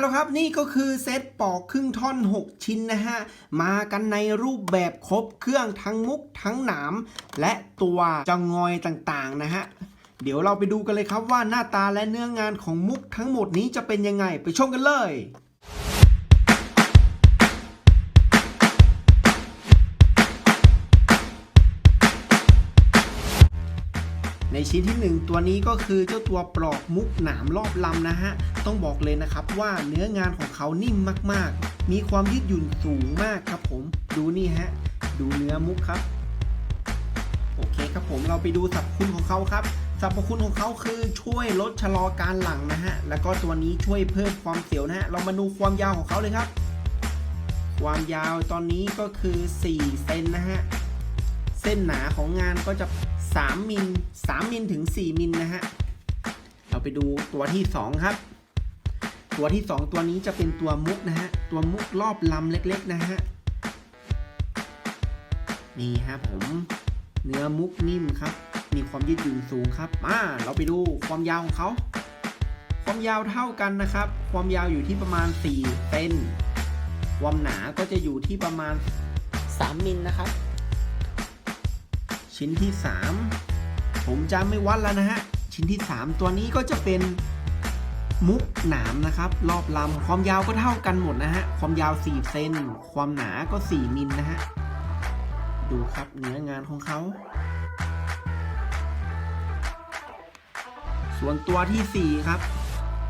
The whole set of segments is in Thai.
แล้วครับนี่ก็คือเซตปอกครึ่งท่อน 6 ชิ้นนะฮะ มากันในรูปแบบครบเครื่องทั้งมุกทั้งหนาม และตัวจะงอยต่างๆนะฮะ เดี๋ยวเราไปดูกันเลยครับว่าหน้าตาและเนื้องานของมุกทั้งหมดนี้จะเป็นยังไงไปชมกันเลย ในชิ้นที่ 1 ตัวนี้ก็คือเจ้าตัวปลอกมุกหนามรอบลำนะฮะ ต้องบอกเลยนะครับว่าเนื้องานของเขานิ่มมากๆ มีความยืดหยุ่นสูงมากครับผม ดูนี่ฮะ ดูเนื้อมุกครับ โอเคครับผมเราไปดูสรรพคุณของเขาครับสรรพคุณของเขาคือช่วยลดชะลอการหลังนะฮะ แล้วก็ตัวนี้ช่วยเพิ่มความเสียวนะฮะ เรามาดูความยาวของเขาเลยครับ ความยาวตอนนี้ก็คือ4เซนนะฮะ เส้นหนาของงานก็จะ 3 มิล 3 มิลถึง 4 มิลนะฮะ เราไปดูตัวที่ 2 ครับ ตัวที่ 2 ตัวนี้จะเป็นตัวมุกนะฮะ ตัวมุกรอบลำเล็กๆนะฮะ นี่ฮะผม เนื้อมุกนิ่มครับ มีความยืดหยุ่นสูงครับมาเราไปดูความยาวของเขา ความยาวเท่ากันนะครับ ความยาวอยู่ที่ประมาณ 4 เซน ความหนาก็จะอยู่ที่ประมาณ 3 มิลนะครับ ชิ้นที่ 3 ผมจะไม่วัดแล้วนะฮะ ชิ้นที่ 3 ตัวนี้ก็จะเป็นมุกหนามนะครับ รอบลำความยาวก็เท่ากันหมดนะฮะ ความยาว 4 เซนความหนาก็ 4 มิลนะฮะ ดูครับเนื้องานของเขา ส่วนตัวทีสี่4 ครับ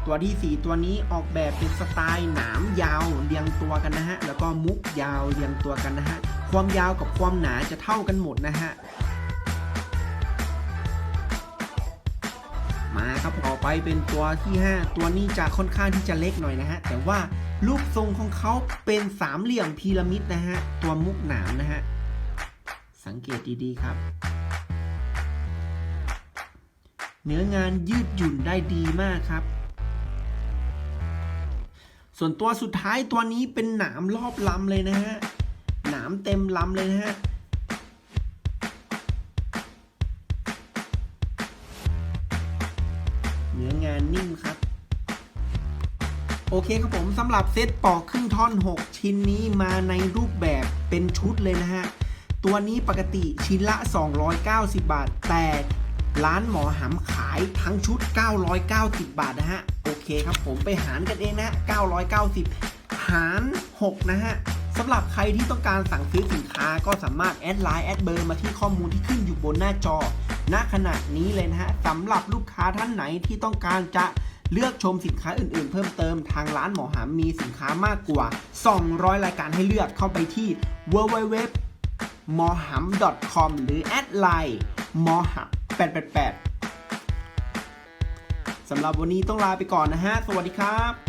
ตัวที่ 4 ตัวนี้ออกแบบเป็นสไตล์หนามยาวเรียงตัวกันนะฮะ แล้วก็มุกยาวเรียงตัวกันนะฮะ ความยาวกับความหนาจะเท่ากันหมดนะฮะ มาครับต่อไปเป็นตัวที่ 5 ตัวนี้จะค่อนข้างที่จะเล็กหน่อยนะฮะ แต่ว่ารูปทรงของเขาเป็นสามเหลี่ยมพีระมิดนะฮะ ตัวมุกหนามนะฮะ สังเกตดีๆครับ เนื้องานยืดหยุ่นได้ดีมากครับ ส่วนตัวสุดท้ายตัวนี้เป็นหนามรอบลำเลยนะฮะ หนามเต็มลำเลยนะฮะ นนนิ่มครับ โอเคครับผมสำหรับเซตปอกครึ่งท่อน 6 ชิ้นนี้มาในรูปแบบเป็นชุดเลยนะฮะ ตัวนี้ปกติชิ้นละ 290 บาท แต่ร้านหมอหำขายทั้งชุด 990 บาทนะฮะ โอเคครับผมไปหารกันเองนะ 990 หาร 6 นะฮะสำหรับใครที่ต้องการสั่งซื้อสินค้าก็สามารถแอดไลน์แอดเบอร์มาที่ข้อมูลที่ขึ้นอยู่บนหน้าจอ ณขณะนี้เลยนะฮะสำหรับลูกค้าท่านไหนที่ต้องการจะเลือกชมสินค้าอื่นๆ เพิ่มเติมทางร้านหมอหำมีสินค้ามากกว่า 200 รายการให้เลือกเข้าไปที่ www มอหัม .com หรือแอดไลน์มอหัม888สำหรับวันนี้ต้องลาไปก่อนนะฮะ สวัสดีครับ